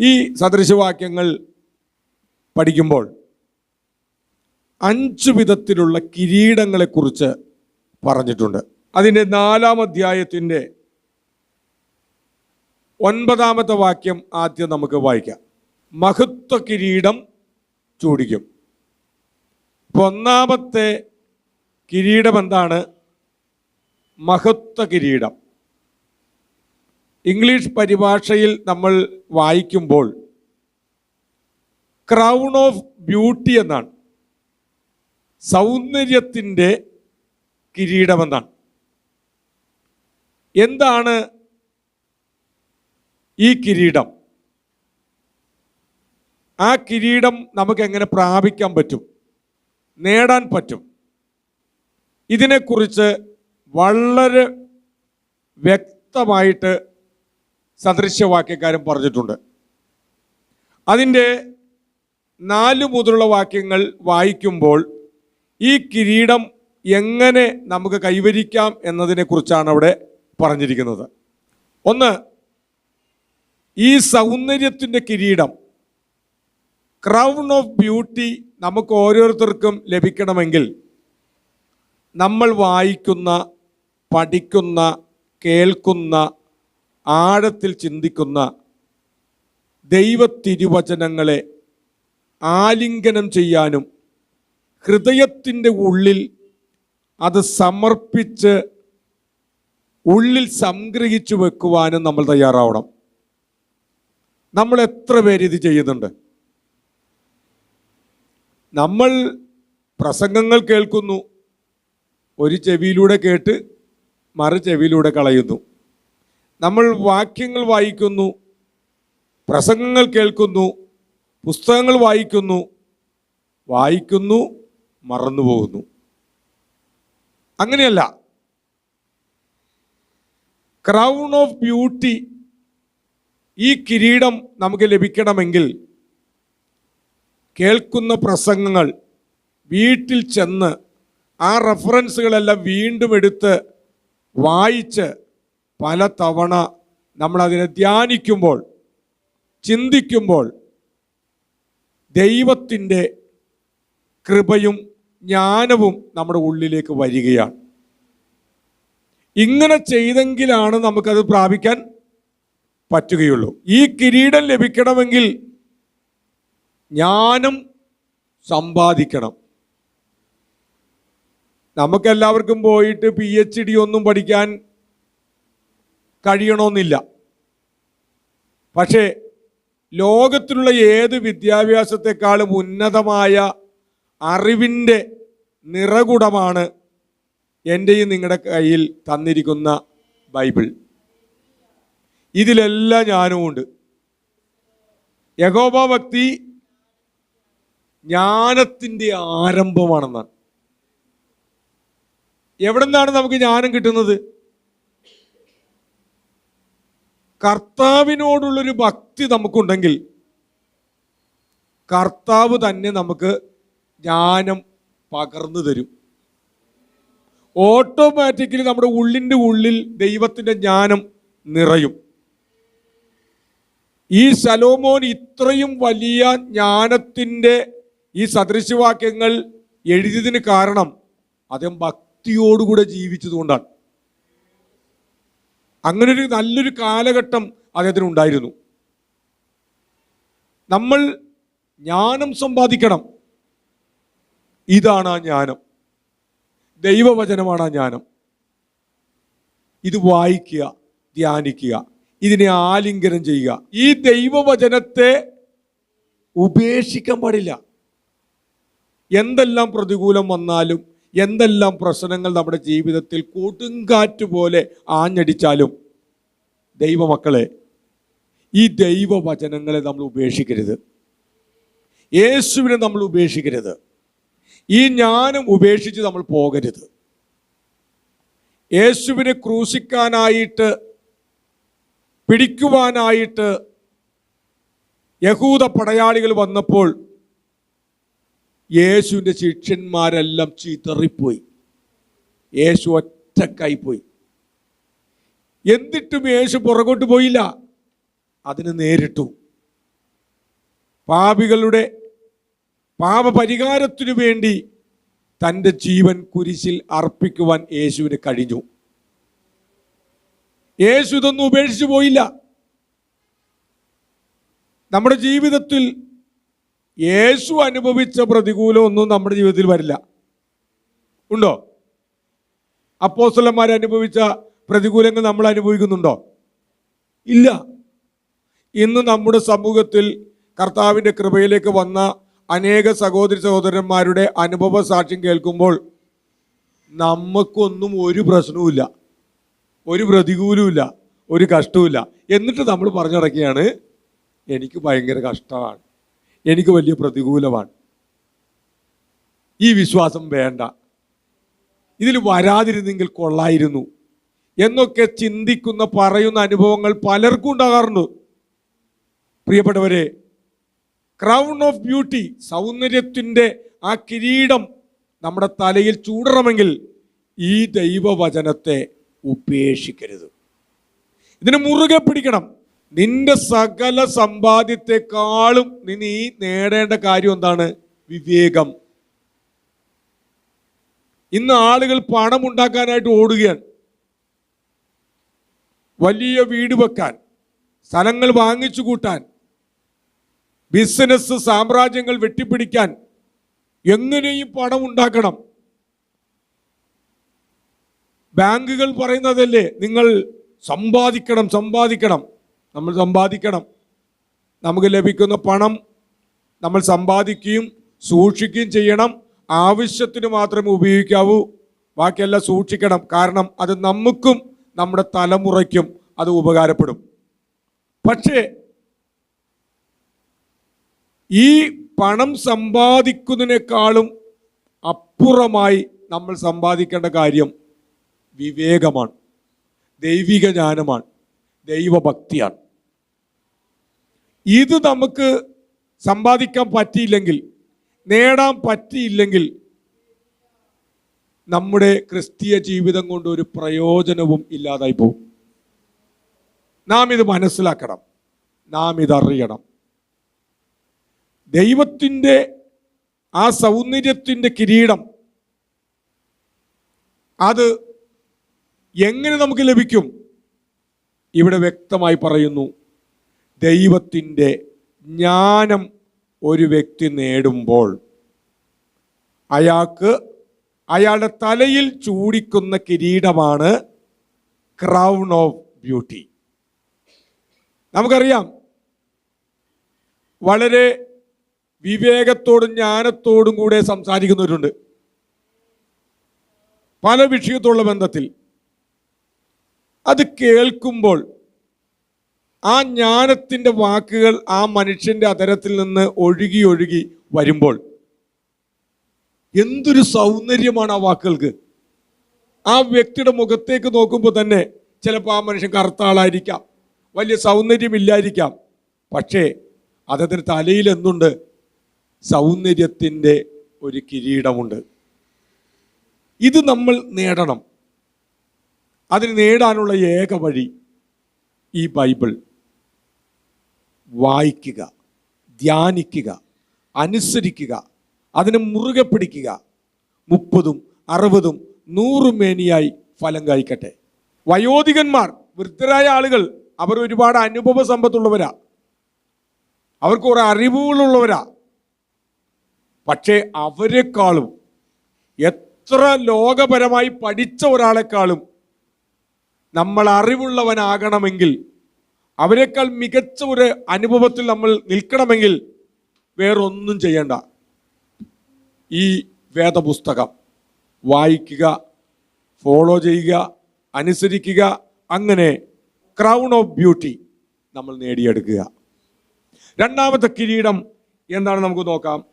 ഈ സദൃശവാക്യങ്ങൾ പഠിക്കുമ്പോൾ അഞ്ച് വിധത്തിലുള്ള കിരീടങ്ങളെക്കുറിച്ച് പറഞ്ഞിട്ടുണ്ട്. അതിന്റെ നാലാം അധ്യായത്തിന്റെ ഒൻപതാമത്തെ വാക്യം ആദ്യം നമുക്ക് വായിക്കാം. മഹത്വ കിരീടം ചൂടിക്കും ഒന്നാമത്തെ കിരീടം എന്താണ്? മഹത്വ കിരീടം. ഇംഗ്ലീഷ് പരിഭാഷയിൽ നമ്മൾ വായിക്കുമ്പോൾ ക്രൗൺ ഓഫ് ബ്യൂട്ടി എന്നാണ്. സൗന്ദര്യത്തിന്റെ കിരീടമെന്നാണ്. എന്താണ് ഈ കിരീടം? ആ കിരീടം നമുക്ക് എങ്ങനെ പ്രാപിക്കാൻ പറ്റും? നേടാൻ പറ്റും? ഇതിനെക്കുറിച്ച് വളരെ വ്യക്തമായിട്ട് സദൃശ്യവാക്യക്കാരൻ പറഞ്ഞിട്ടുണ്ട്. അതിന്റെ നാല് മുതലുള്ള വാക്യങ്ങൾ വായിക്കുമ്പോൾ ഈ കിരീടം എങ്ങനെ നമുക്ക് കൈവരിക്കാം എന്നതിനെക്കുറിച്ചാണ് അവിടെ പറഞ്ഞിരിക്കുന്നത്. ഒന്ന് ഈ സൗന്ദര്യത്തിന്റെ കിരീടം ക്രൗൺ ഓഫ് ബ്യൂട്ടി നമുക്ക് ഓരോരുത്തർക്കും ലഭിക്കണമെങ്കിൽ നമ്മൾ വായിക്കുന്ന പഠിക്കുന്ന കേൾക്കുന്ന ആഴത്തിൽ ചിന്തിക്കുന്ന ദൈവത്തിരുവചനങ്ങളെ ആലിംഗനം ചെയ്യാനും ഹൃദയത്തിന്റെ ഉള്ളിൽ അത് സമർപ്പിച്ച് ഉള്ളിൽ സംഗ്രഹിച്ചു വെക്കുവാനും നമ്മൾ തയ്യാറാവണം. നമ്മൾ എത്ര പേര് ഇത് ചെയ്യുന്നുണ്ട്? നമ്മൾ പ്രസംഗങ്ങൾ കേൾക്കുന്നു. ഒരു ചെവിയിലൂടെ കേട്ട് മറു ചെവിയിലൂടെ കളയുന്നു. നമ്മൾ വാക്യങ്ങൾ വായിക്കുന്നു പ്രസംഗങ്ങൾ കേൾക്കുന്നു പുസ്തകങ്ങൾ വായിക്കുന്നു വായിക്കുന്നു മറന്നു പോകുന്നു. അങ്ങനെയല്ല. ക്രൗൺ ഓഫ് ബ്യൂട്ടി ഈ കിരീടം നമുക്ക് ലഭിക്കണമെങ്കിൽ കേൾക്കുന്ന പ്രസംഗങ്ങൾ വീട്ടിൽ ചെന്ന് ആ റെഫറൻസുകളെല്ലാം വീണ്ടും എടുത്ത് വായിച്ച് പല തവണ നമ്മളതിനെ ധ്യാനിക്കുമ്പോൾ ചിന്തിക്കുമ്പോൾ ദൈവത്തിന്റെ കൃപയും ജ്ഞാനവും നമ്മുടെ ഉള്ളിലേക്ക് വരികയാണ്. ഇങ്ങനെ ചെയ്തെങ്കിലാണ് നമുക്കത് പ്രാപിക്കാൻ പറ്റുകയുള്ളൂ. ഈ കിരീടം ലഭിക്കണമെങ്കിൽ ജ്ഞാനം സമ്പാദിക്കണം. നമുക്കെല്ലാവർക്കും പോയിട്ട് പി എച്ച് ഡി ഒന്നും പഠിക്കാൻ കഴിയണമെന്നില്ല പക്ഷേ ലോകത്തിലുള്ള ഏത് വിദ്യാഭ്യാസത്തെക്കാളും ഉന്നതമായ അറിവിന്റെ നിറകുടമാണ് എന്റെയും നിങ്ങളുടെ കയ്യിൽ തന്നിരിക്കുന്ന ബൈബിൾ. ഇതിലെല്ലാം ഞാനും ഉണ്ട്. ഭക്തി ജ്ഞാനത്തിന്റെ ആരംഭമാണെന്നാണ്. എവിടെ നിന്നാണ് നമുക്ക് ജ്ഞാനം കിട്ടുന്നത്? കർത്താവിനോടുള്ളൊരു ഭക്തി നമുക്കുണ്ടെങ്കിൽ കർത്താവ് തന്നെ നമുക്ക് ജ്ഞാനം പകർന്നു തരും. ഓട്ടോമാറ്റിക്കലി നമ്മുടെ ഉള്ളിന്റെ ഉള്ളിൽ ദൈവത്തിന്റെ ജ്ഞാനം നിറയും. ഈ സലോമോൻ ഇത്രയും വലിയ ജ്ഞാനത്തിന്റെ ഈ സദൃശവാക്യങ്ങൾ എഴുതിയതിന് കാരണം അദ്ദേഹം ഭക്തിയോടുകൂടെ ജീവിച്ചതുകൊണ്ടാണ്. അങ്ങനെ ഒരു നല്ലൊരു കാലഘട്ടം അദ്ദേഹത്തിന് ഉണ്ടായിരുന്നു. നമ്മൾ ജ്ഞാനം സമ്പാദിക്കണം. ഇതാണ് ആ ജ്ഞാനം. ദൈവവചനമാണ് ആ ജ്ഞാനം. ഇത് വായിക്കുക ധ്യാനിക്കുക ഇതിനെ ആലിംഗനം ചെയ്യുക. ഈ ദൈവവചനത്തെ ഉപേക്ഷിക്കാൻ പാടില്ല. എന്തെല്ലാം പ്രതികൂലം വന്നാലും എന്തെല്ലാം പ്രശ്നങ്ങൾ നമ്മുടെ ജീവിതത്തിൽ കൊടുങ്കാറ്റ് പോലെ ആഞ്ഞടിച്ചാലും ദൈവമക്കളെ ഈ ദൈവവചനങ്ങളെ നമ്മൾ ഉപേക്ഷിക്കരുത്. യേശുവിനെ നമ്മൾ ഉപേക്ഷിക്കരുത്. ഈ ജ്ഞാനം ഉപേക്ഷിച്ച് നമ്മൾ പോകരുത്. യേശുവിനെ ക്രൂശിക്കാനായിട്ട് പിടിക്കുവാനായിട്ട് യഹൂദ പടയാളികൾ വന്നപ്പോൾ യേശുവിന്റെ ശിഷ്യന്മാരെല്ലാം ചീത്തറിപ്പോയി യേശു ഒറ്റക്കായി പോയി എന്നിട്ടും യേശു പുറകോട്ട് പോയില്ല. അതിന് നേരിട്ടു. പാപികളുടെ പാപപരിഹാരത്തിനു വേണ്ടി തന്റെ ജീവൻ കുരിശിൽ അർപ്പിക്കുവാൻ യേശുവിന് കഴിഞ്ഞു. യേശു ഇതൊന്നും ഉപേക്ഷിച്ചു പോയില്ല. നമ്മുടെ ജീവിതത്തിൽ യേശു അനുഭവിച്ച പ്രതികൂലം ഒന്നും നമ്മുടെ ജീവിതത്തിൽ വരില്ല. ഉണ്ടോ? അപ്പോസ്തലന്മാർ അനുഭവിച്ച പ്രതികൂലങ്ങൾ നമ്മൾ അനുഭവിക്കുന്നുണ്ടോ? ഇല്ല. ഇന്ന് നമ്മുടെ സമൂഹത്തിൽ കർത്താവിന്റെ കൃപയിലേക്ക് വന്ന അനേക സഹോദരി സഹോദരന്മാരുടെ അനുഭവ സാക്ഷ്യം കേൾക്കുമ്പോൾ നമുക്കൊന്നും ഒരു പ്രശ്നവുമില്ല. ഒരു പ്രതികൂലവുമില്ല. ഒരു കഷ്ടവുമില്ല. എന്നിട്ട് നമ്മൾ പറഞ്ഞിടക്കുകയാണ് എനിക്ക് ഭയങ്കര കഷ്ടമാണ്. എനിക്ക് വലിയ പ്രതികൂലമാണ്. ഈ വിശ്വാസം വേണ്ട. ഇതിൽ വരാതിരുന്നെങ്കിൽ കൊള്ളായിരുന്നു. എന്നൊക്കെ ചിന്തിക്കുന്ന പറയുന്ന അനുഭവങ്ങൾ പലർക്കും ഉണ്ടാകാറുണ്ട്. പ്രിയപ്പെട്ടവരെ ക്രൗൺ ഓഫ് ബ്യൂട്ടി സൗന്ദര്യത്തിന്റെ ആ കിരീടം നമ്മുടെ തലയിൽ ചൂടണമെങ്കിൽ ഈ ദൈവവചനത്തെ ഉപേക്ഷിക്കരുത്. ഇതിന് മുറുകെ പിടിക്കണം. നിന്റെ സകല സമ്പാദ്യത്തെക്കാളും നീ നേടേണ്ട കാര്യം എന്താണ്? വിവേകം. ഇന്ന് ആളുകൾ പണം ഉണ്ടാക്കാനായിട്ട് ഓടുകയാണ്. വലിയ വീട് വെക്കാൻ സ്ഥലങ്ങൾ വാങ്ങിച്ചു കൂട്ടാൻ ബിസിനസ് സാമ്രാജ്യങ്ങൾ വെട്ടിപ്പിടിക്കാൻ എങ്ങനെയും പണം ഉണ്ടാക്കണം. ബാങ്കുകൾ പറയുന്നതല്ലേ നിങ്ങൾ സമ്പാദിക്കണം സമ്പാദിക്കണം. നമ്മൾ സമ്പാദിക്കണം. നമുക്ക് ലഭിക്കുന്ന പണം നമ്മൾ സമ്പാദിക്കുകയും സൂക്ഷിക്കുകയും ചെയ്യണം. ആവശ്യത്തിന് മാത്രമേ ഉപയോഗിക്കാവൂ. ബാക്കിയെല്ലാം സൂക്ഷിക്കണം. കാരണം അത് നമുക്കും നമ്മുടെ തലമുറയ്ക്കും അത് ഉപകാരപ്പെടും. പക്ഷേ ഈ പണം സമ്പാദിക്കുന്നതിനേക്കാളും അപ്പുറമായി നമ്മൾ സമ്പാദിക്കേണ്ട കാര്യം വിവേകമാണ്. ദൈവിക ജ്ഞാനമാണ്. ദൈവഭക്തിയാണ്. ഇത് നമുക്ക് സമ്പാദിക്കാൻ പറ്റിയില്ലെങ്കിൽ നേടാൻ പറ്റിയില്ലെങ്കിൽ നമ്മുടെ ക്രിസ്തീയ ജീവിതം കൊണ്ട് ഒരു പ്രയോജനവും ഇല്ലാതായി പോകും. നാം ഇത് മനസ്സിലാക്കണം. നാം ഇതറിയണം ദൈവത്തിന്റെ ആ സൗന്ദര്യത്തിന്റെ കിരീടം അത് എങ്ങനെ നമുക്ക് ലഭിക്കും? ഇവിടെ വ്യക്തമായി പറയുന്നു ദൈവത്തിന്റെ ജ്ഞാനം ഒരു വ്യക്തി നേടുമ്പോൾ അയാൾക്ക് അയാളുടെ തലയിൽ ചൂടിക്കുന്ന കിരീടമാണ് ക്രൗൺ ഓഫ് ബ്യൂട്ടി. നമുക്കറിയാം വളരെ വിവേകത്തോടും ജ്ഞാനത്തോടും കൂടെ സംസാരിക്കുന്നവരുണ്ട്. പല വിഷയത്തോടുള്ള ബന്ധത്തിൽ അത് കേൾക്കുമ്പോൾ ആ ജ്ഞാനത്തിന്റെ വാക്കുകൾ ആ മനുഷ്യന്റെ അതരത്തിൽ നിന്ന് ഒഴുകി ഒഴുകി വരുമ്പോൾ എന്തൊരു സൗന്ദര്യമാണ് ആ വാക്കുകൾക്ക്. ആ വ്യക്തിയുടെ മുഖത്തേക്ക് നോക്കുമ്പോൾ തന്നെ ചിലപ്പോൾ ആ മനുഷ്യൻ കറുത്ത ആളായിരിക്കാം വലിയ സൗന്ദര്യമില്ലായിരിക്കാം. പക്ഷേ അതതിന് തലയിൽ എന്തുണ്ട്? സൗന്ദര്യത്തിന്റെ ഒരു കിരീടമുണ്ട്. ഇത് നമ്മൾ നേടണം. അതിന് നേടാനുള്ള ഏക വഴി ഈ ബൈബിൾ. വായിക്കുക ധ്യാനിക്കുക അനുസരിക്കുക അതിനെ മുറുകെ പിടിക്കുക. മുപ്പതും അറുപതും നൂറും മേനിയായി ഫലം കായ്ക്കട്ടെ. വയോധികന്മാർ വൃദ്ധരായ ആളുകൾ അവർ ഒരുപാട് അനുഭവ സമ്പത്തുള്ളവരാ. അവർക്ക് കുറേ അറിവുകളുള്ളവരാ. പക്ഷേ അവരെക്കാളും എത്ര ലോകപരമായി പഠിച്ച ഒരാളെക്കാളും നമ്മൾ അറിവുള്ളവനാകണമെങ്കിൽ അവരെക്കാൾ മികച്ച ഒരു അനുഭവത്തിൽ നമ്മൾ നിൽക്കണമെങ്കിൽ വേറൊന്നും ചെയ്യണ്ട. ഈ വേദപുസ്തകം വായിക്കുക ഫോളോ ചെയ്യുക അനുസരിക്കുക അങ്ങനെ ക്രൗൺ ഓഫ് ബ്യൂട്ടി നമ്മൾ നേടിയെടുക്കുക. രണ്ടാമത്തെ കിരീടം എന്താണ് നമുക്ക് നോക്കാം.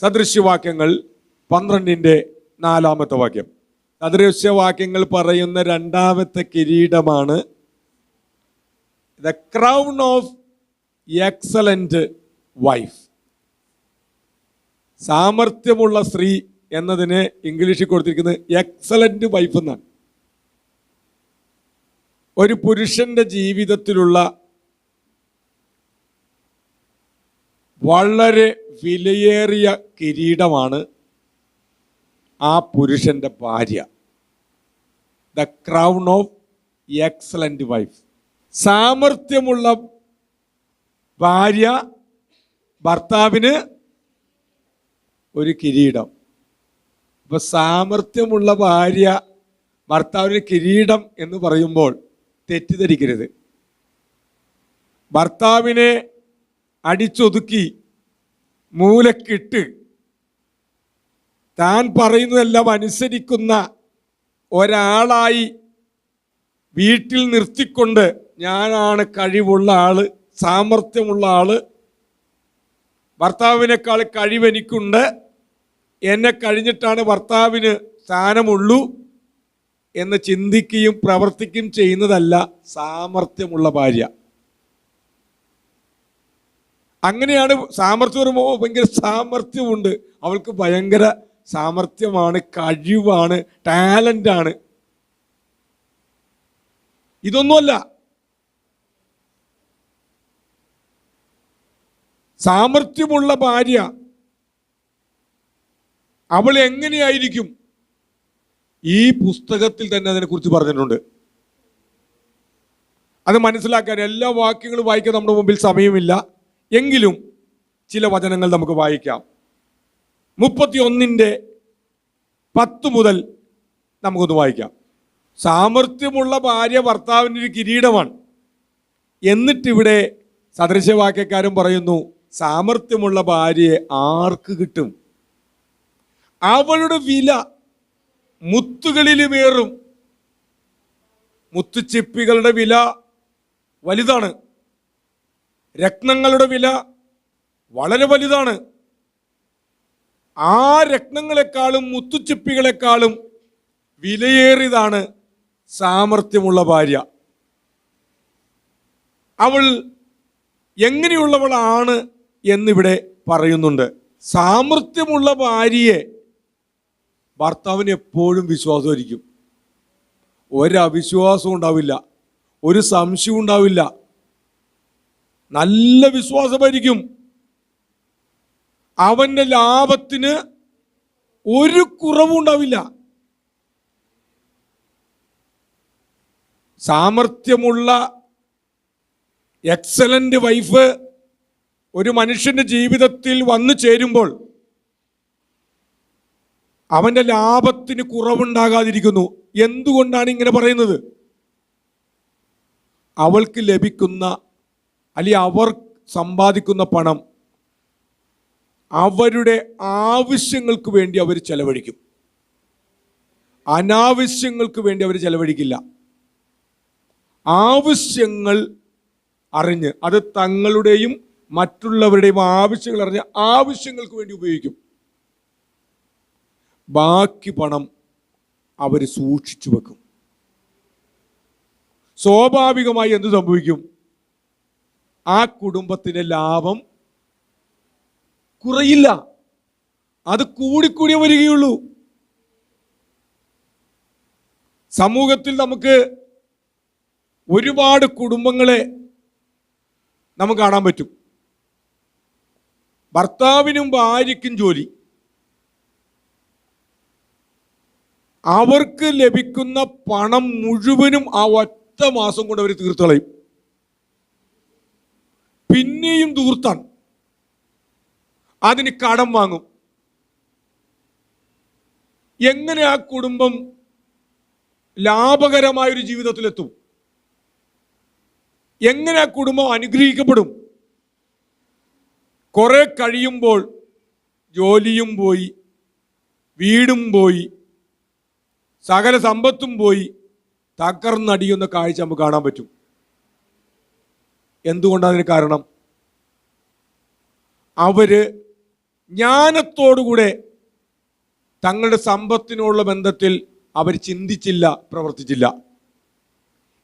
സദൃശ്യവാക്യങ്ങൾ പന്ത്രണ്ടിന്റെ നാലാമത്തെ വാക്യം. സദൃശ്യവാക്യങ്ങൾ പറയുന്ന രണ്ടാമത്തെ കിരീടമാണ്. The crown of excellent wife സാമർഥ്യമുള്ള സ്ത്രീ എന്നതിന് ഇംഗ്ലീഷിൽ കൊടുത്തിരിക്കുന്നത് എക്സലന്റ് വൈഫ് എന്നാണ്. ഒരു പുരുഷന്റെ ജീവിതത്തിലുള്ള വളരെ വിലയേറിയ കിരീടമാണ്. ആ പുരുഷന്റെ ഭാര്യ. The crown of excellent wife സാമർത്ഥ്യമുള്ള ഭാര്യ ഭർത്താവിന് ഒരു കിരീടം. ഇപ്പൊ സാമർത്ഥ്യമുള്ള ഭാര്യ ഭർത്താവിന് കിരീടം എന്ന് പറയുമ്പോൾ തെറ്റിദ്ധരിക്കരുത്. ഭർത്താവിനെ അടിച്ചൊതുക്കി മൂലക്കിട്ട് താൻ പറയുന്നതെല്ലാം അനുസരിക്കുന്ന ഒരാളായി വീട്ടിൽ നിർത്തിക്കൊണ്ട് ഞാനാണ് കഴിവുള്ള ആൾ സാമർഥ്യമുള്ള ആൾ. ഭർത്താവിനേക്കാൾ കഴിവെനിക്കുണ്ട്. എന്നെ കഴിഞ്ഞിട്ടാണ് ഭർത്താവിന് സ്ഥാനമുള്ളൂ എന്ന് ചിന്തിക്കുകയും പ്രവർത്തിക്കുകയും ചെയ്യുന്നതല്ല സാമർഥ്യമുള്ള ഭാര്യ. അങ്ങനെയാണ് സാമർഥ്യപരമോ ഭയങ്കര സാമർഥ്യമുണ്ട്. അവൾക്ക് ഭയങ്കര സാമർത്ഥ്യമാണ് കഴിവാണ് ടാലന്റാണ് ഇതൊന്നുമല്ല. സാമർത്ഥ്യമുള്ള ഭാര്യ അവൾ എങ്ങനെയായിരിക്കും? ഈ പുസ്തകത്തിൽ തന്നെ അതിനെക്കുറിച്ച് പറഞ്ഞിട്ടുണ്ട്. അത് മനസ്സിലാക്കാൻ എല്ലാ വാക്യങ്ങളും വായിക്കാൻ നമ്മുടെ മുമ്പിൽ സമയമില്ല. എങ്കിലും ചില വചനങ്ങൾ നമുക്ക് വായിക്കാം. മുപ്പത്തി ഒന്നിന്റെ പത്ത് മുതൽ നമുക്കൊന്ന് വായിക്കാം. സാമർത്ഥ്യമുള്ള ഭാര്യ ഭർത്താവിന്റെ ഒരു കിരീടമാണ്. എന്നിട്ടിവിടെ സദൃശവാക്യക്കാരൻ പറയുന്നു സാമർത്ഥ്യമുള്ള ഭാര്യയെ ആർക്ക് കിട്ടും? അവളുടെ വില മുത്തുകളിലുമേറും മുത്തുച്ചിപ്പികളുടെ വില വലുതാണ്. രത്നങ്ങളുടെ വില വളരെ വലുതാണ്. ആ രത്നങ്ങളെക്കാളും മുത്തുച്ചിപ്പികളെക്കാളും വിലയേറിയതാണ് സാമർത്ഥ്യമുള്ള ഭാര്യ. അവൾ എങ്ങനെയുള്ളവളാണ് എന്നിവിടെ പറയുന്നുണ്ട്. സാമർത്ഥ്യമുള്ള ഭാര്യയെ ഭർത്താവിന് എപ്പോഴും വിശ്വാസമായിരിക്കും. ഒരവിശ്വാസവും ഉണ്ടാവില്ല. ഒരു സംശയവും ഉണ്ടാവില്ല. നല്ല വിശ്വാസമായിരിക്കും. അവന്റെ ലാഭത്തിന് ഒരു കുറവും ഉണ്ടാവില്ല സാമർത്ഥ്യമുള്ള എക്സലന്റ് വൈഫ് ഒരു മനുഷ്യന്റെ ജീവിതത്തിൽ വന്നു ചേരുമ്പോൾ അവന്റെ ലാഭത്തിന് കുറവുണ്ടാകാതിരിക്കുന്നു. എന്തുകൊണ്ടാണ് ഇങ്ങനെ പറയുന്നത്? അവൾക്ക് ലഭിക്കുന്ന അല്ലെങ്കിൽ അവർ സമ്പാദിക്കുന്ന പണം അവരുടെ ആവശ്യങ്ങൾക്ക് വേണ്ടി അവർ ചെലവഴിക്കും. അനാവശ്യങ്ങൾക്ക് വേണ്ടി അവർ ചെലവഴിക്കില്ല. ആവശ്യങ്ങൾ അറിഞ്ഞ് അത് തങ്ങളുടെയും മറ്റുള്ളവരുടെയും ആവശ്യങ്ങൾ അറിഞ്ഞ് ആവശ്യങ്ങൾക്ക് വേണ്ടി ഉപയോഗിക്കും. ബാക്കി പണം അവർ സൂക്ഷിച്ചു വെക്കും. സ്വാഭാവികമായി എന്ത് സംഭവിക്കും? ആ കുടുംബത്തിന്റെ ലാഭം കുറയില്ല. അത് കൂടിക്കൂടിയേ വരികയുള്ളൂ. സമൂഹത്തിൽ നമുക്ക് ഒരുപാട് കുടുംബങ്ങളെ നമുക്ക് കാണാൻ പറ്റും. ഭർത്താവിനും ഭാര്യയ്ക്കും ജോലി. അവർക്ക് ലഭിക്കുന്ന പണം മുഴുവനും ആ ഒറ്റ മാസം കൊണ്ട് അവർ തീർത്തളയും പിന്നെയും ദൂർത്താൻ അതിന് കടം വാങ്ങും. എങ്ങനെ ആ കുടുംബം ലാഭകരമായ ഒരു ജീവിതത്തിലെത്തും? എങ്ങനെ ആ കുടുംബം അനുഗ്രഹിക്കപ്പെടും? കുറെ കഴിയുമ്പോൾ ജോലിയും പോയി വീടും പോയി സകല സമ്പത്തും പോയി തകർന്നടിയുന്ന കാഴ്ച നമുക്ക് കാണാൻ പറ്റും. എന്തുകൊണ്ടാണ് അതിന് കാരണം? അവർ ജ്ഞാനത്തോടുകൂടെ തങ്ങളുടെ സമ്പത്തിനുള്ള ബന്ധത്തിൽ അവർ ചിന്തിച്ചില്ല പ്രവർത്തിച്ചില്ല.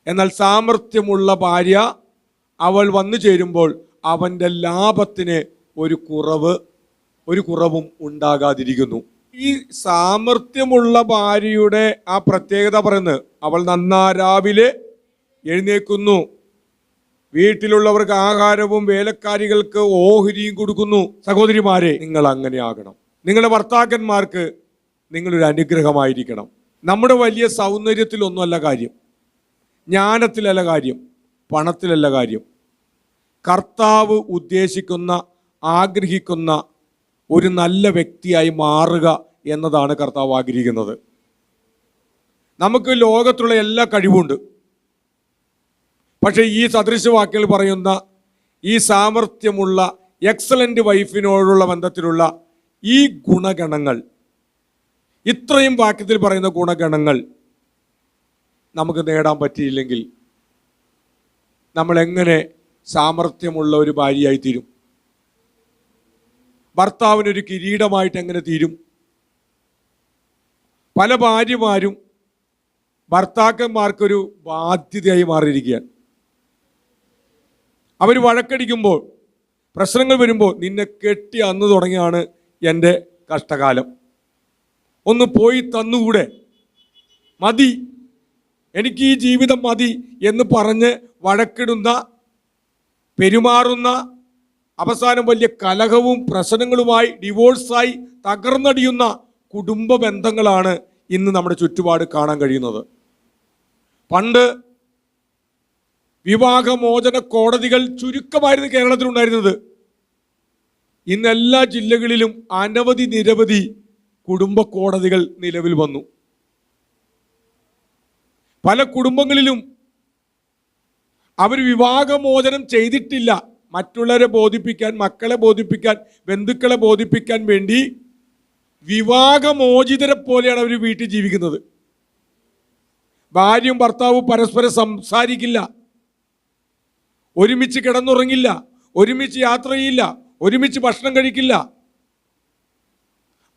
എന്നാൽ സാമർഥ്യമുള്ള ഭാര്യ അവൾ വന്നു ചേരുമ്പോൾ അവന്റെ ലാഭത്തിന് ഒരു കുറവ് ഒരു കുറവും ഉണ്ടാകാതിരിക്കുന്നു. ഈ സാമർഥ്യമുള്ള ഭാര്യയുടെ ആ പ്രത്യേകത പറയുന്നത് അവൾ നന്നാ രാവിലെ എഴുന്നേക്കുന്നു വീട്ടിലുള്ളവർക്ക് ആഹാരവും വേലക്കാരികൾക്ക് ഓഹരിയും കൊടുക്കുന്നു. സഹോദരിമാരെ നിങ്ങൾ അങ്ങനെ ആകണം. നിങ്ങളുടെ ഭർത്താക്കന്മാർക്ക് നിങ്ങളൊരു അനുഗ്രഹമായിരിക്കണം. നമ്മുടെ വലിയ സൗന്ദര്യത്തിലൊന്നുമല്ല കാര്യം. ജ്ഞാനത്തിലല്ല കാര്യം. പണത്തിലല്ല കാര്യം. കർത്താവ് ഉദ്ദേശിക്കുന്ന ആഗ്രഹിക്കുന്ന ഒരു നല്ല വ്യക്തിയായി മാറുക എന്നതാണ് കർത്താവ് ആഗ്രഹിക്കുന്നത്. നമുക്ക് ലോകത്തുള്ള എല്ലാ കഴിവുണ്ട്. പക്ഷേ ഈ സദൃശവാക്യങ്ങൾ പറയുന്ന ഈ സാമർഥ്യമുള്ള എക്സലന്റ് വൈഫിനോടുള്ള ബന്ധത്തിലുള്ള ഈ ഗുണഗണങ്ങൾ ഇത്രയും വാക്യത്തിൽ പറയുന്ന ഗുണഗണങ്ങൾ നമുക്ക് നേടാൻ പറ്റിയില്ലെങ്കിൽ നമ്മൾ എങ്ങനെ സാമർഥ്യമുള്ള ഒരു ഭാര്യയായി തീരും? ഭർത്താവിനൊരു കിരീടമായിട്ട് എങ്ങനെ തീരും? പല ഭാര്യമാരും ഭർത്താക്കന്മാർക്കൊരു ബാധ്യതയായി മാറിയിരിക്കുകയാണ്. അവർ വഴക്കടിക്കുമ്പോൾ പ്രശ്നങ്ങൾ വരുമ്പോൾ നിന്നെ കെട്ടി അന്ന് തുടങ്ങിയാണ് എന്റെ കഷ്ടകാലം. ഒന്ന് പോയി തന്നുകൂടെ? മതി. എനിക്ക് ഈ ജീവിതം മതി എന്ന് പറഞ്ഞ് വഴക്കിടുന്ന പെരുമാറുന്ന അവസാനം വലിയ കലഹവും പ്രശ്നങ്ങളുമായി ഡിവോഴ്സായി തകർന്നടിയുന്ന കുടുംബ ബന്ധങ്ങളാണ് ഇന്ന് നമ്മുടെ ചുറ്റുപാട് കാണാൻ കഴിയുന്നത്. പണ്ട് വിവാഹമോചന കോടതികൾ ചുരുക്കമായിരുന്നു കേരളത്തിലുണ്ടായിരുന്നത്. ഇന്ന് എല്ലാ ജില്ലകളിലും അനവധി നിരവധി കുടുംബ കോടതികൾ നിലവിൽ വന്നു. പല കുടുംബങ്ങളിലും അവർ വിവാഹമോചനം ചെയ്തിട്ടില്ല. മറ്റുള്ളവരെ ബോധിപ്പിക്കാൻ മക്കളെ ബോധിപ്പിക്കാൻ ബന്ധുക്കളെ ബോധിപ്പിക്കാൻ വേണ്ടി വിവാഹമോചിതരെ പോലെയാണ് അവർ വീട്ടിൽ ജീവിക്കുന്നത്. ഭാര്യയും ഭർത്താവും പരസ്പരം സംസാരിക്കില്ല. ഒരുമിച്ച് കിടന്നുറങ്ങില്ല ഒരുമിച്ച് യാത്ര ചെയ്യില്ല ഒരുമിച്ച് ഭക്ഷണം കഴിക്കില്ല.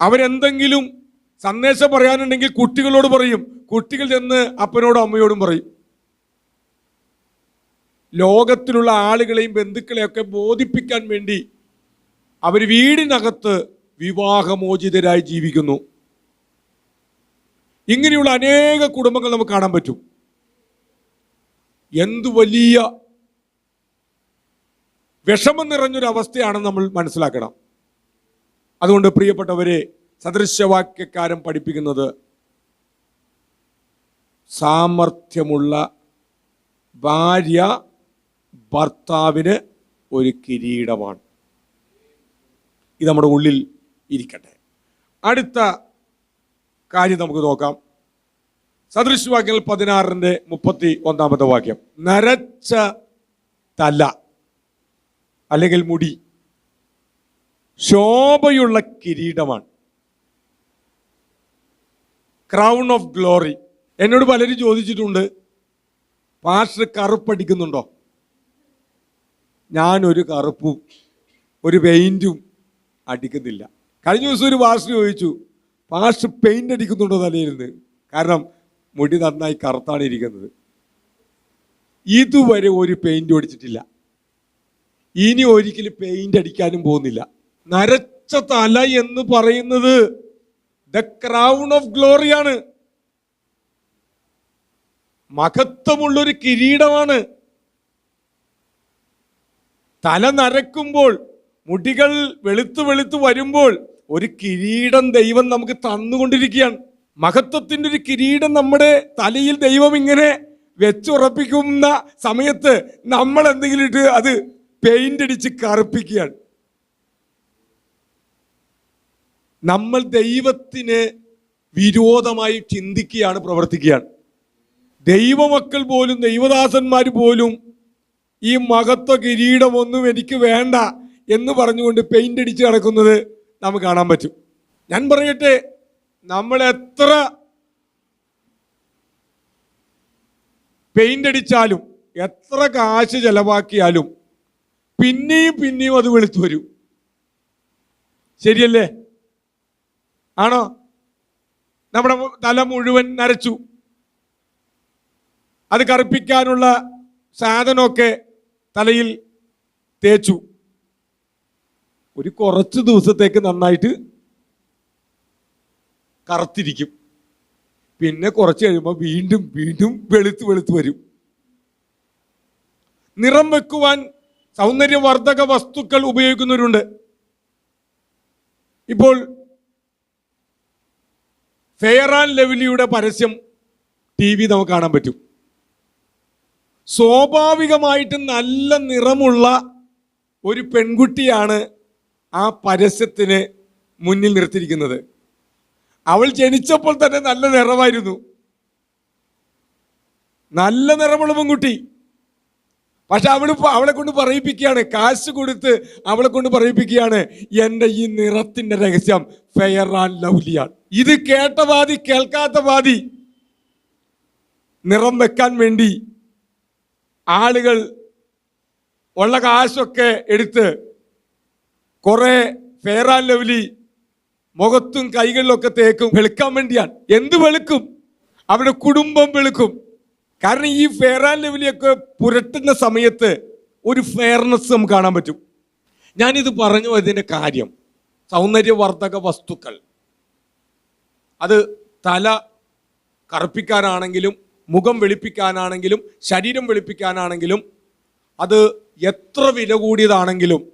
അവരെന്തെങ്കിലും സന്ദേശം പറയാനുണ്ടെങ്കിൽ കുട്ടികളോട് പറയും. കുട്ടികൾ ചെന്ന് അപ്പനോടും അമ്മയോടും പറയും. ലോകത്തിലുള്ള ആളുകളെയും ബന്ധുക്കളെയൊക്കെ ബോധിപ്പിക്കാൻ വേണ്ടി അവർ വീടിനകത്ത് വിവാഹമോചിതരായി ജീവിക്കുന്നു. ഇങ്ങനെയുള്ള അനേക കുടുംബങ്ങൾ നമുക്ക് കാണാൻ പറ്റും. എന്തു വലിയ വിഷമം നിറഞ്ഞൊരു അവസ്ഥയാണ് നമ്മൾ മനസ്സിലാക്കണം. അതുകൊണ്ട് പ്രിയപ്പെട്ടവരെ സദൃശവാക്യക്കാരൻ പഠിപ്പിക്കുന്നത് സാമർഥ്യമുള്ള ഭാര്യ ഭർത്താവിന് ഒരു കിരീടമാണ്. ഇത് നമ്മുടെ ഉള്ളിൽ ഇരിക്കട്ടെ. അടുത്ത കാര്യം നമുക്ക് നോക്കാം. സദൃശവാക്യങ്ങൾ പതിനാറിന്റെ മുപ്പത്തി ഒന്നാമത്തെ വാക്യം. നരച്ച തല. അല്ലെങ്കിൽ മുടി. ശോഭയുള്ള കിരീടമാണ്. ക്രൗൺ ഓഫ് ഗ്ലോറി എന്നോട് പലരും ചോദിച്ചിട്ടുണ്ട് പാസ്റ്റർ കറുപ്പടിക്കുന്നുണ്ടോ ഞാനൊരു കറുപ്പും ഒരു പെയിന്റും അടിക്കുന്നില്ല. കഴിഞ്ഞ ദിവസം ഒരു പാസ്റ്റർ ചോദിച്ചു പാസ്റ്റർ പെയിന്റ് അടിക്കുന്നുണ്ടോ തലയിരുന്ന് കാരണം മുടി നന്നായി കറുത്താണ് ഇരിക്കുന്നത്. ഇതുവരെ ഒരു പെയിന്റും അടിച്ചിട്ടില്ല. ഇനി ഒരിക്കലും പെയിന്റ് അടിക്കാനും പോകുന്നില്ല. നരച്ച തല എന്ന് പറയുന്നത് ദ ക്രൗൺ ഓഫ് ഗ്ലോറിയാണ് മഹത്വമുള്ളൊരു കിരീടമാണ്. തല നരക്കുമ്പോൾ മുടികൾ വെളുത്തു വെളുത്തു വരുമ്പോൾ ഒരു കിരീടം ദൈവം നമുക്ക് തന്നുകൊണ്ടിരിക്കുകയാണ്. മഹത്വത്തിന്റെ ഒരു കിരീടം നമ്മുടെ തലയിൽ ദൈവം ഇങ്ങനെ വെച്ചുറപ്പിക്കുന്ന സമയത്ത് നമ്മൾ എന്തെങ്കിലും ഇട്ട് അത് പെയിന്റ് അടിച്ച് കറുപ്പിക്കുകയാണ്. നമ്മൾ ദൈവത്തിന് വിരോധമായി ചിന്തിക്കുകയാണ് പ്രവർത്തിക്കുകയാണ്. ദൈവമക്കൾ പോലും ദൈവദാസന്മാർ പോലും ഈ മഹത്വ കിരീടമൊന്നും എനിക്ക് വേണ്ട എന്ന് പറഞ്ഞുകൊണ്ട് പെയിന്റ് അടിച്ച് നടക്കുന്നത് നമുക്ക് കാണാൻ പറ്റും. ഞാൻ പറയട്ടെ നമ്മൾ എത്ര പെയിന്റ് അടിച്ചാലും എത്ര കാശ് ചെലവാക്കിയാലും പിന്നെയും പിന്നെയും അത് വെളുത്തു വരും. ശരിയല്ലേ? ആണോ? നമ്മുടെ തല മുഴുവൻ നരച്ചു. അത് കറുപ്പിക്കാനുള്ള സാധനമൊക്കെ തലയിൽ തേച്ചു. ഒരു കുറച്ച് ദിവസത്തേക്ക് നന്നായിട്ട് കറുത്തിരിക്കും. പിന്നെ കുറച്ച് കഴിയുമ്പോൾ വീണ്ടും വീണ്ടും വെളുത്ത് വെളുത്ത് വരും. നിറം വെക്കുവാൻ സൗന്ദര്യവർദ്ധക വസ്തുക്കൾ ഉപയോഗിക്കുന്നവരുണ്ട്. ഇപ്പോൾ ഫെയർ ആൻഡ് ലെവലിയുടെ പരസ്യം ടി വി നമുക്ക് കാണാൻ പറ്റും. സ്വാഭാവികമായിട്ട് നല്ല നിറമുള്ള ഒരു പെൺകുട്ടിയാണ് ആ പരസ്യത്തിന് മുന്നിൽ നിർത്തിയിരിക്കുന്നത്. അവൾ ജനിച്ചപ്പോൾ തന്നെ നല്ല നിറമായിരുന്നു. നല്ല നിറമുള്ള പെൺകുട്ടി. പക്ഷെ അവൾ അവളെ കൊണ്ട് പറയിപ്പിക്കുകയാണ്. കാശ് കൊടുത്ത് അവളെ കൊണ്ട് പറയിപ്പിക്കുകയാണ്. എന്റെ ഈ നിറത്തിന്റെ രഹസ്യം ഫെയർ ആൻഡ് ലവ്ലിയാണ് ഇത് കേട്ട വാദി കേൾക്കാത്ത വാദി നിറം വെക്കാൻ വേണ്ടി ആളുകൾ ഉള്ള കാശൊക്കെ എടുത്ത് കുറേ ഫെയർ ആൻഡ് ലവ്ലി മുഖത്തും കൈകളിലൊക്കെ തേക്കും. വെളുക്കാൻ വേണ്ടിയാണ്. എന്ത് വെളുക്കും? അവരുടെ കുടുംബം വെളുക്കും. കാരണം ഈ ഫെയർ ആൻഡ് ലവ്ലിയൊക്കെ പുരട്ടുന്ന സമയത്ത് ഒരു ഫെയർനെസ് നമുക്ക് കാണാൻ പറ്റും. ഞാനിത് പറഞ്ഞു അതിന്റെ കാര്യം. സൗന്ദര്യവർദ്ധക വസ്തുക്കൾ. അത് തല കറുപ്പിക്കാനാണെങ്കിലും മുഖം വെളുപ്പിക്കാനാണെങ്കിലും ശരീരം വെളുപ്പിക്കാനാണെങ്കിലും അത് എത്ര വില കൂടിയതാണെങ്കിലും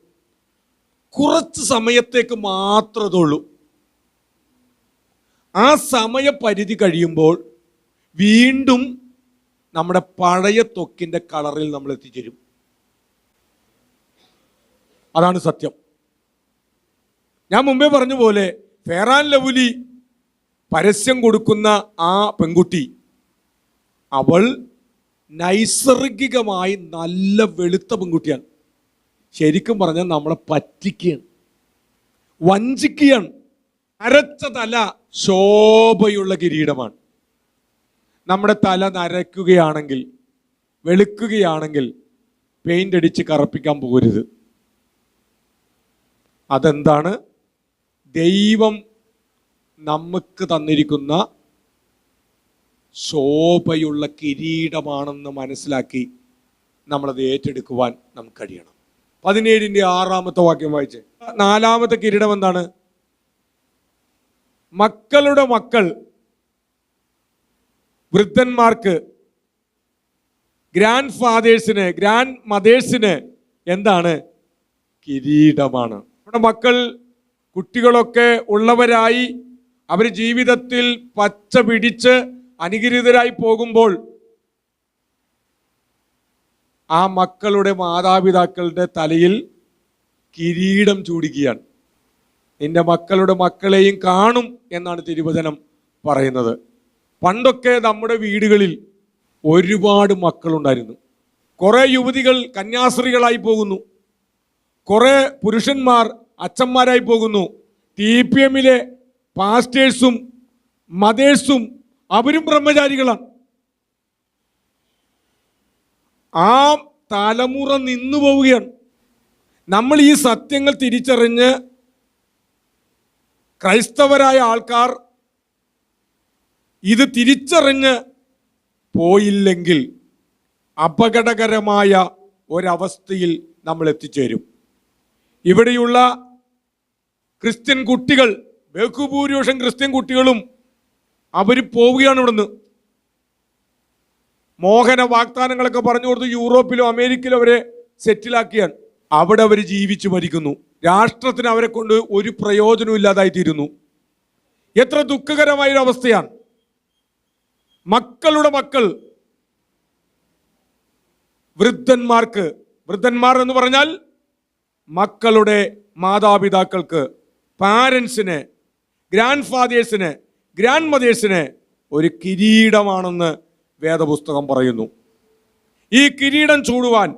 കുറച്ച് സമയത്തേക്ക് മാത്രമേ ഉള്ളൂ ആ സമയപരിധി കഴിയുമ്പോൾ വീണ്ടും നമ്മുടെ പഴയ തൊക്കിന്റെ കളറിൽ നമ്മൾ എത്തിച്ചേരും. അതാണ് സത്യം. ഞാൻ മുമ്പേ പറഞ്ഞ പോലെ ഫെറാൻ ലവുലി പരസ്യം കൊടുക്കുന്ന ആ പെൺകുട്ടി അവൾ നൈസർഗികമായി നല്ല വെളുത്ത പെൺകുട്ടിയാണ്. ശരിക്കും പറഞ്ഞാൽ നമ്മളെ പറ്റിക്കുകയാണ്. വഞ്ചിക്കുകയാണ്. അരച്ച തല ശോഭയുള്ള കിരീടമാണ്. നമ്മുടെ തല നരയ്ക്കുകയാണെങ്കിൽ വെളുക്കുകയാണെങ്കിൽ പെയിന്റ് അടിച്ച് കറപ്പിക്കാൻ പോകരുത്. അതെന്താണ്? ദൈവം നമുക്ക് തന്നിരിക്കുന്ന ശോഭയുള്ള കിരീടമാണെന്ന് മനസ്സിലാക്കി നമ്മളത് ഏറ്റെടുക്കുവാൻ നമുക്ക് കഴിയണം. പതിനേഴിന്റെ ആറാമത്തെ വാക്യം വായിച്ച്. നാലാമത്തെ കിരീടം എന്താണ്? മക്കളുടെ മക്കൾ വൃദ്ധന്മാർക്ക് ഗ്രാൻഡ് ഫാദേഴ്സിന് ഗ്രാൻഡ് മദേഴ്സിന് എന്താണ്? കിരീടമാണ്. നമ്മുടെ മക്കൾ കുട്ടികളൊക്കെ ഉള്ളവരായി അവർ ജീവിതത്തിൽ പച്ച പിടിച്ച് അനുഗ്രഹീതരായി പോകുമ്പോൾ ആ മക്കളുടെ മാതാപിതാക്കളുടെ തലയിൽ കിരീടം ചൂടുകയാണ്. നിന്റെ മക്കളുടെ മക്കളെയും കാണും എന്നാണ് തിരുവചനം പറയുന്നത്. പണ്ടൊക്കെ നമ്മുടെ വീടുകളിൽ ഒരുപാട് മക്കളുണ്ടായിരുന്നു. കുറേ യുവതികൾ കന്യാസ്ത്രീകളായി പോകുന്നു. കുറേ പുരുഷന്മാർ അച്ഛന്മാരായി പോകുന്നു. ടി പി എമ്മിലെ പാസ്റ്റേഴ്സും മതേഴ്സും അവരും ബ്രഹ്മചാരികളാണ്. ആ തലമുറ നിന്നു പോവുകയാണ്. നമ്മൾ ഈ സത്യങ്ങൾ തിരിച്ചറിഞ്ഞ് ക്രൈസ്തവരായ ആൾക്കാർ ഇത് തിരിച്ചറിഞ്ഞ് പോയില്ലെങ്കിൽ അപകടകരമായ ഒരവസ്ഥയിൽ നമ്മൾ എത്തിച്ചേരും. ഇവിടെയുള്ള ക്രിസ്ത്യൻ കുട്ടികൾ ബഹുഭൂരിപക്ഷം ക്രിസ്ത്യൻ കുട്ടികളും അവർ പോവുകയാണ് ഇവിടുന്ന്. മോഹന വാഗ്ദാനങ്ങളൊക്കെ പറഞ്ഞു കൊടുത്ത് യൂറോപ്പിലോ അമേരിക്കയിലും അവരെ സെറ്റിലാക്കിയാണ്. അവിടെ അവർ ജീവിച്ചു മരിക്കുന്നു. രാഷ്ട്രത്തിന് അവരെ കൊണ്ട് ഒരു പ്രയോജനവും ഇല്ലാതായിത്തീരുന്നു. എത്ര ദുഃഖകരമായൊരവസ്ഥയാണ്. മക്കളുടെ മക്കൾ വൃദ്ധന്മാർക്ക് വൃദ്ധന്മാർ എന്ന് പറഞ്ഞാൽ മക്കളുടെ മാതാപിതാക്കൾക്ക് പാരൻസിന് ഗ്രാൻഡ് ഫാദേഴ്സിന് ഗ്രാൻഡ് മദേഴ്സിന് ഒരു കിരീടമാണെന്ന് വേദപുസ്തകം പറയുന്നു. ഈ കിരീടം ചൂടുവാൻ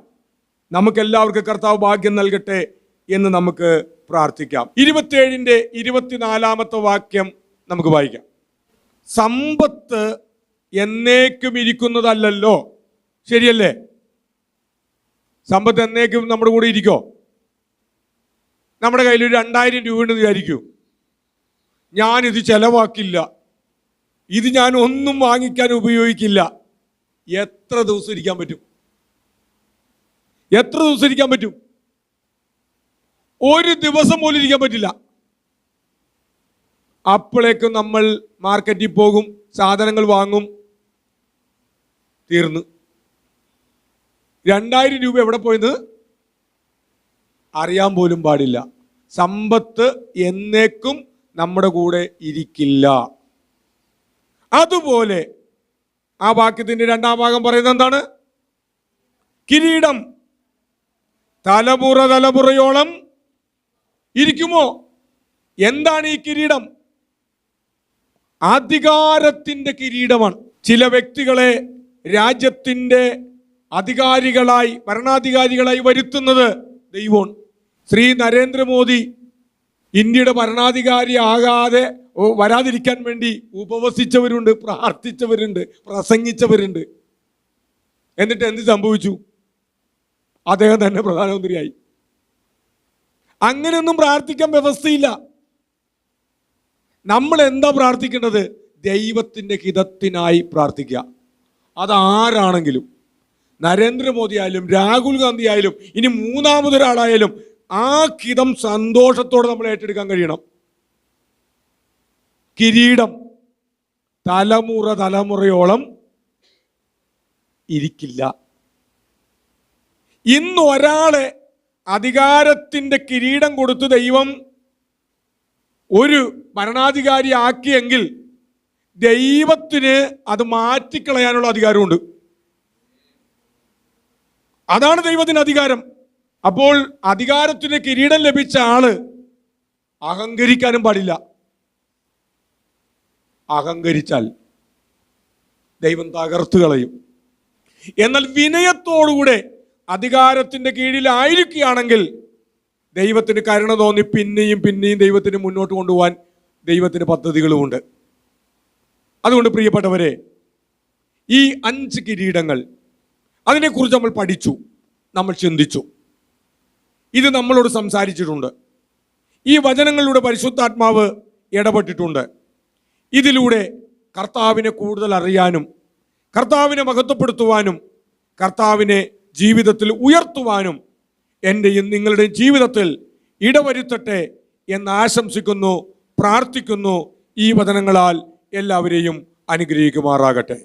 നമുക്കെല്ലാവർക്കും കർത്താവ് ഭാഗ്യം നൽകട്ടെ എന്ന് നമുക്ക് പ്രാർത്ഥിക്കാം. ഇരുപത്തിയേഴിന്റെ ഇരുപത്തിനാലാമത്തെ വാക്യം നമുക്ക് വായിക്കാം. സമ്പത്ത് എന്നേക്കും ഇരിക്കുന്നതല്ലല്ലോ. ശരിയല്ലേ? സമ്പത്ത് എന്നേക്കും നമ്മുടെ കൂടെ ഇരിക്കോ? നമ്മുടെ കയ്യിൽ ഒരു രണ്ടായിരം രൂപ ഉണ്ടെന്ന് വിചാരിക്കൂ. ഞാനിത് ചെലവാക്കില്ല. ഇത് ഞാൻ ഒന്നും വാങ്ങിക്കാൻ ഉപയോഗിക്കില്ല. എത്ര ദിവസം ഇരിക്കാൻ പറ്റും? എത്ര ദിവസം ഇരിക്കാൻ പറ്റും? ഒരു ദിവസം പോലും ഇരിക്കാൻ പറ്റില്ല. അപ്പോഴേക്കും നമ്മൾ മാർക്കറ്റിൽ പോകും സാധനങ്ങൾ വാങ്ങും തീർന്നു. രണ്ടായിരം രൂപ എവിടെ പോയത്? അറിയാൻ പോലും പാടില്ല. സമ്പത്ത് എന്നേക്കും നമ്മുടെ കൂടെ ഇരിക്കില്ല. അതുപോലെ ആ വാക്യത്തിന്റെ രണ്ടാം ഭാഗം പറയുന്നത് എന്താണ്? കിരീടം തലമുറ തലമുറയോളം ഇരിക്കുമോ? എന്താണ് ഈ കിരീടം? അധികാരത്തിന്റെ കിരീടമാണ്. ചില വ്യക്തികളെ രാജ്യത്തിന്റെ അധികാരികളായി ഭരണാധികാരികളായി വരുത്തുന്നത് ദൈവമാണ്. ശ്രീ നരേന്ദ്രമോദി ഇന്ത്യയുടെ ഭരണാധികാരി ആകാതെ വരാതിരിക്കാൻ വേണ്ടി ഉപവസിച്ചവരുണ്ട് പ്രാർത്ഥിച്ചവരുണ്ട് പ്രസംഗിച്ചവരുണ്ട്. എന്നിട്ട് എന്ത് സംഭവിച്ചു? അദ്ദേഹം തന്നെ പ്രധാനമന്ത്രിയായി. അങ്ങനെയൊന്നും പ്രാർത്ഥിക്കാൻ വ്യവസ്ഥയില്ല. നമ്മൾ എന്താ പ്രാർത്ഥിക്കേണ്ടത്? ദൈവത്തിന്റെ ഹിതത്തിനായി പ്രാർത്ഥിക്കുക. അതാരാണെങ്കിലും നരേന്ദ്രമോദി ആയാലും രാഹുൽ ഗാന്ധി ആയാലും ഇനി മൂന്നാമതൊരാളായാലും ആ കിതം സന്തോഷത്തോടെ നമ്മൾ ഏറ്റെടുക്കാൻ കഴിയണം. കിരീടം തലമുറ തലമുറയോളം ഇരിക്കില്ല. ഇന്ന് ഒരാളെ അധികാരത്തിന്റെ കിരീടം കൊടുത്ത് ദൈവം ഒരു ഭരണാധികാരി ആക്കിയെങ്കിൽ ദൈവത്തിന് അത് മാറ്റിക്കളയാനുള്ള അധികാരമുണ്ട്. അതാണ് ദൈവത്തിന് അധികാരം. അപ്പോൾ അധികാരത്തിന് കിരീടം ലഭിച്ച ആൾ അഹങ്കരിക്കാനും പാടില്ല. അഹങ്കരിച്ചാൽ ദൈവം തകർത്തു കളയും. എന്നാൽ വിനയത്തോടുകൂടെ അധികാരത്തിന്റെ കീഴിലായിരിക്കുകയാണെങ്കിൽ ദൈവത്തിന് കരുണ തോന്നി പിന്നെയും പിന്നെയും ദൈവത്തിന് മുന്നോട്ട് കൊണ്ടുപോകാൻ ദൈവത്തിന് പദ്ധതികളുമുണ്ട്. അതുകൊണ്ട് പ്രിയപ്പെട്ടവരെ ഈ അഞ്ച് കിരീടങ്ങൾ അതിനെക്കുറിച്ച് നമ്മൾ പഠിച്ചു നമ്മൾ ചിന്തിച്ചു. ഇത് നമ്മളോട് സംസാരിച്ചിട്ടുണ്ട്. ഈ വചനങ്ങളിലൂടെ പരിശുദ്ധാത്മാവ് ഇടപെട്ടിട്ടുണ്ട്. ഇതിലൂടെ കർത്താവിനെ കൂടുതൽ അറിയാനും കർത്താവിനെ മഹത്വപ്പെടുത്തുവാനും കർത്താവിനെ ജീവിതത്തിൽ ഉയർത്തുവാനും എന്റെയും നിങ്ങളുടെയും ജീവിതത്തിൽ ഇടവരുത്തട്ടെ എന്ന് ആശംസിക്കുന്നു പ്രാർത്ഥിക്കുന്നു ഈ വചനങ്ങളാൽ എല്ലാവരെയും അനുഗ്രഹിക്കുമാറാകട്ടെ.